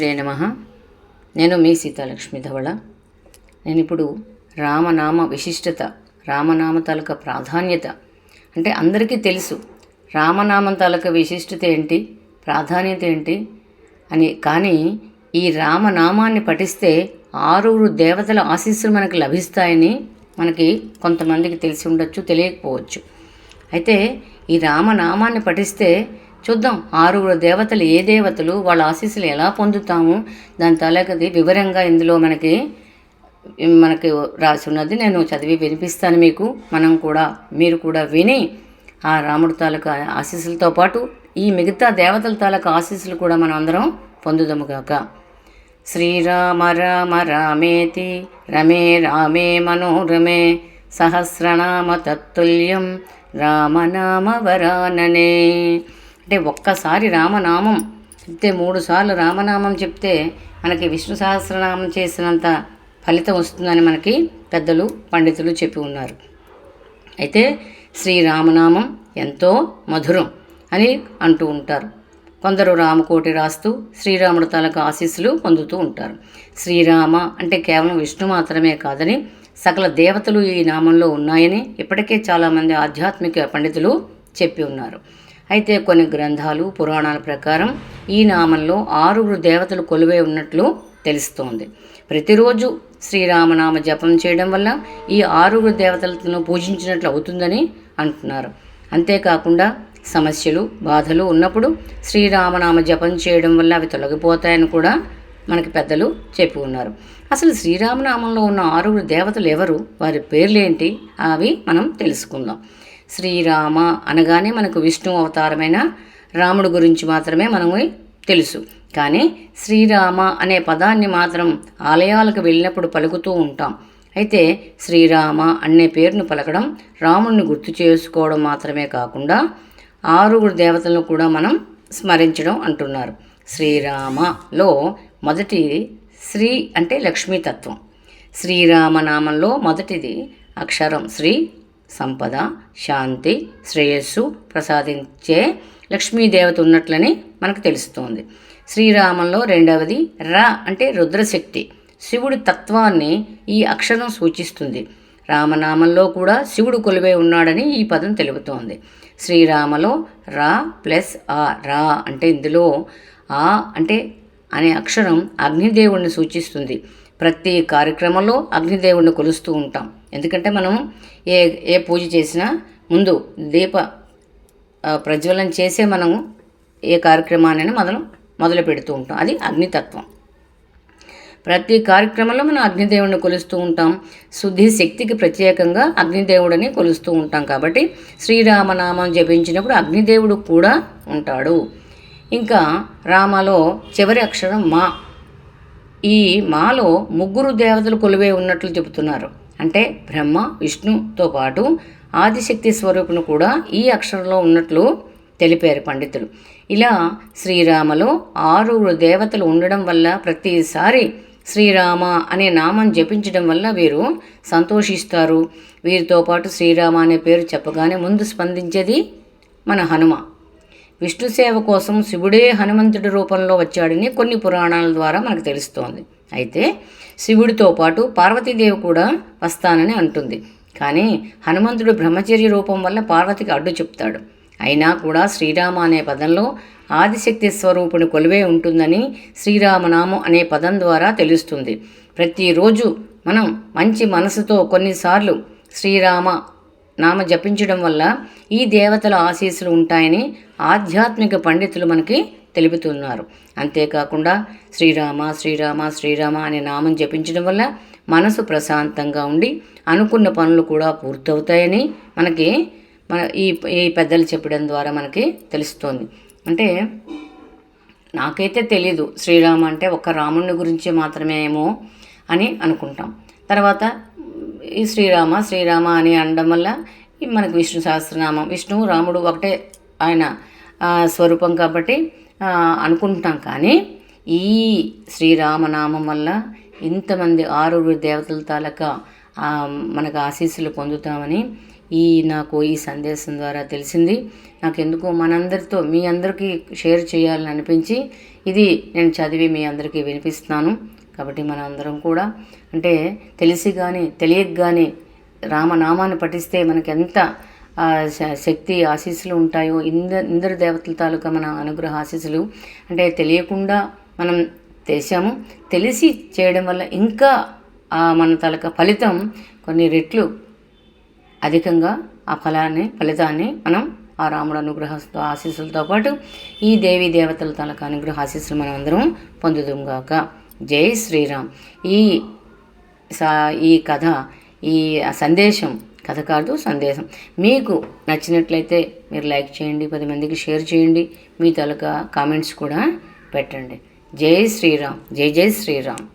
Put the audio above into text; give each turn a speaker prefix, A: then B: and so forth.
A: శ్రీ నమ. నేను మీ సీతాలక్ష్మి ధవళ. నేను ఇప్పుడు రామనామ విశిష్టత రామనామ తాలూకా ప్రాధాన్యత అంటే అందరికీ తెలుసు. రామనామం తాలూకా విశిష్టత ఏంటి ప్రాధాన్యత ఏంటి అని. కానీ ఈ రామనామాన్ని పఠిస్తే ఆరుగురు దేవతల ఆశీస్సులు మనకు లభిస్తాయని మనకి కొంతమందికి తెలిసి ఉండొచ్చు తెలియకపోవచ్చు. అయితే ఈ రామనామాన్ని పఠిస్తే చూద్దాం. ఆరుగురు దేవతలు ఏ దేవతలు వాళ్ళ ఆశీస్సులు ఎలా పొందుతాము? దాని తలగది వివరంగా ఇందులో మనకి మనకి రాసి ఉన్నది నేను చదివి వినిపిస్తాను మీకు. మనం కూడా మీరు కూడా విని ఆ రాముడు తాలూకా ఆశీస్సులతో పాటు ఈ మిగతా దేవతల తాలూకా ఆశీస్సులు కూడా మనం అందరం పొందుదాము గాక. శ్రీరామ రామ రామేతి రమే రామే మనోరమే సహస్రనామ తత్తుల్యం రామనామ వరాననే. అంటే ఒక్కసారి రామనామం చెప్తే మూడుసార్లు రామనామం చెప్తే మనకి విష్ణు సహస్రనామం చేసినంత ఫలితం వస్తుందని మనకి పెద్దలు పండితులు చెప్పి ఉన్నారు. అయితే శ్రీరామనామం ఎంతో మధురం అని అంటూ ఉంటారు. కొందరు రామకోటి రాస్తూ శ్రీరాముడు తాలూకు ఆశీస్సులు పొందుతూ ఉంటారు. శ్రీరామ అంటే కేవలం విష్ణు మాత్రమే కాదని సకల దేవతలు ఈ నామంలో ఉన్నాయని ఇప్పటికే చాలామంది ఆధ్యాత్మిక పండితులు చెప్పి ఉన్నారు. అయితే కొన్ని గ్రంథాలు పురాణాల ప్రకారం ఈ నామంలో ఆరుగురు దేవతలు కొలువై ఉన్నట్లు తెలుస్తోంది. ప్రతిరోజు శ్రీరామనామ జపం చేయడం వల్ల ఈ ఆరుగురు దేవతలను పూజించినట్లు అవుతుందని అంటున్నారు. అంతేకాకుండా సమస్యలు బాధలు ఉన్నప్పుడు శ్రీరామనామ జపం చేయడం వల్ల అవి తొలగిపోతాయని కూడా మనకి పెద్దలు చెప్పి ఉన్నారు. అసలు శ్రీరామనామంలో ఉన్న ఆరుగురు దేవతలు ఎవరు? వారి పేర్లేంటి? అవి మనం తెలుసుకుందాం. శ్రీరామ అనగానే మనకు విష్ణు అవతారమైన రాముడు గురించి మాత్రమే మనము తెలుసు. కానీ శ్రీరామ అనే పదాన్ని మాత్రం ఆలయాలకు వెళ్ళినప్పుడు పలుకుతూ ఉంటాం. అయితే శ్రీరామ అనే పేరును పలకడం రాముడిని గుర్తు చేసుకోవడం మాత్రమే కాకుండా ఆరుగురు దేవతలను కూడా మనం స్మరించడం అంటున్నారు. శ్రీరామలో మొదటి శ్రీ అంటే లక్ష్మీతత్వం. శ్రీరామనామంలో మొదటిది అక్షరం శ్రీ సంపద శాంతి శ్రేయస్సు ప్రసాదించే లక్ష్మీదేవత ఉన్నట్లని మనకు తెలుస్తోంది. శ్రీరామంలో రెండవది ర అంటే రుద్రశక్తి. శివుడి తత్వాన్ని ఈ అక్షరం సూచిస్తుంది. రామనామంలో కూడా శివుడు కొలువై ఉన్నాడని ఈ పదం తెలుపుతోంది. శ్రీరామలో రా ప్లస్ ఆ రా అంటే ఇందులో ఆ అంటే అనే అక్షరం అగ్నిదేవుడిని సూచిస్తుంది. ప్రతి కార్యక్రమంలో అగ్నిదేవుణ్ణి కొలుస్తూ ఉంటాం. ఎందుకంటే మనం ఏ ఏ పూజ చేసినా ముందు దీప ప్రజ్వలన చేసే మనము ఏ కార్యక్రమాన్ని మొదలు మొదలు పెడుతూ ఉంటాం. అది అగ్నితత్వం. ప్రతి కార్యక్రమంలో మనం అగ్నిదేవుడిని కొలుస్తూ ఉంటాం. శుద్ధి శక్తికి ప్రత్యేకంగా అగ్నిదేవుడిని కొలుస్తూ ఉంటాం కాబట్టి శ్రీరామనామం జపించినప్పుడు అగ్నిదేవుడు కూడా ఉంటాడు. ఇంకా రామలో చివరి అక్షరం మా. ఈ మాలో ముగ్గురు దేవతలు కొలువే ఉన్నట్లు చెబుతున్నారు. అంటే బ్రహ్మ విష్ణుతో పాటు ఆదిశక్తి స్వరూపును కూడా ఈ అక్షరంలో ఉన్నట్లు తెలిపారు పండితులు. ఇలా శ్రీరామలో ఆరుగురు దేవతలు ఉండడం వల్ల ప్రతిసారి శ్రీరామ అనే నామం జపించడం వల్ల వీరు సంతోషిస్తారు. వీరితో పాటు శ్రీరామ అనే పేరు చెప్పగానే ముందు స్పందించేది మన హనుమ. విష్ణు సేవ కోసం శివుడే హనుమంతుడి రూపంలో వచ్చాడని కొన్ని పురాణాల ద్వారా మనకు తెలుస్తోంది. అయితే శివుడితో పాటు పార్వతీదేవి కూడా వస్తానని అంటుంది. కానీ హనుమంతుడు బ్రహ్మచర్య రూపం వల్ల పార్వతికి అడ్డు చెప్తాడు. అయినా కూడా శ్రీరామ అనే పదంలో ఆదిశక్తి స్వరూపుని కొలువే ఉంటుందని శ్రీరామనామం అనే పదం ద్వారా తెలుస్తుంది. ప్రతిరోజు మనం మంచి మనసుతో కొన్నిసార్లు శ్రీరామ నామ జపించడం వల్ల ఈ దేవతల ఆశీస్సులు ఉంటాయని ఆధ్యాత్మిక పండితులు మనకి తెలుపుతున్నారు. అంతేకాకుండా శ్రీరామ శ్రీరామ శ్రీరామ అనే నామం జపించడం వల్ల మనసు ప్రశాంతంగా ఉండి అనుకున్న పనులు కూడా పూర్తవుతాయని మనకి మన ఈ ఈ పెద్దలు చెప్పడం ద్వారా మనకి తెలుస్తోంది. అంటే నాకైతే తెలీదు శ్రీరామ అంటే ఒక్క రాముని గురించి మాత్రమే ఏమో అని అనుకుంటాం. తర్వాత ఈ శ్రీరామ శ్రీరామ అని అనడం వల్ల మనకు విష్ణు సహస్రనామం విష్ణువు రాముడు ఒకటే ఆయన స్వరూపం కాబట్టి అనుకుంటాం కానీ ఈ శ్రీరామనామం వల్ల ఇంతమంది ఆరుగురు దేవతల తాలూకా మనకు ఆశీస్సులు పొందుతామని ఈ నాకు ఈ సందేశం ద్వారా తెలిసింది. నాకు ఎందుకో మనందరితో మీ అందరికీ షేర్ చేయాలని అనిపించి ఇది నేను చదివి మీ అందరికీ వినిపిస్తున్నాను. కాబట్టి మన అందరం కూడా అంటే తెలిసి కానీ తెలియక కానీ రామనామాన్ని పఠిస్తే మనకెంత ఎంత శక్తి ఆశీస్సులు ఉంటాయో ఇంద ఇందరు దేవతల తాలూకా మన అనుగ్రహ ఆశీస్సులు అంటే తెలియకుండా మనం చేసాము తెలిసి చేయడం వల్ల ఇంకా మన తాలూకా ఫలితం కొన్ని రెట్లు అధికంగా ఆ ఫలాన్ని ఫలితాన్ని మనం ఆ రాముడు అనుగ్రహ ఆశీస్సులతో పాటు ఈ దేవి దేవతల తాలూకా అనుగ్రహ ఆశీస్సులు మనం అందరం పొందుదాం జై శ్రీరామ్. ఈ సా ఈ కథ ఈ సందేశం కథ కాదు సందేశం. మీకు నచ్చినట్లయితే మీరు లైక్ చేయండి పది మందికి షేర్ చేయండి మీ తలక కామెంట్స్ కూడా పెట్టండి. జై శ్రీరామ్ జై జై శ్రీరామ్.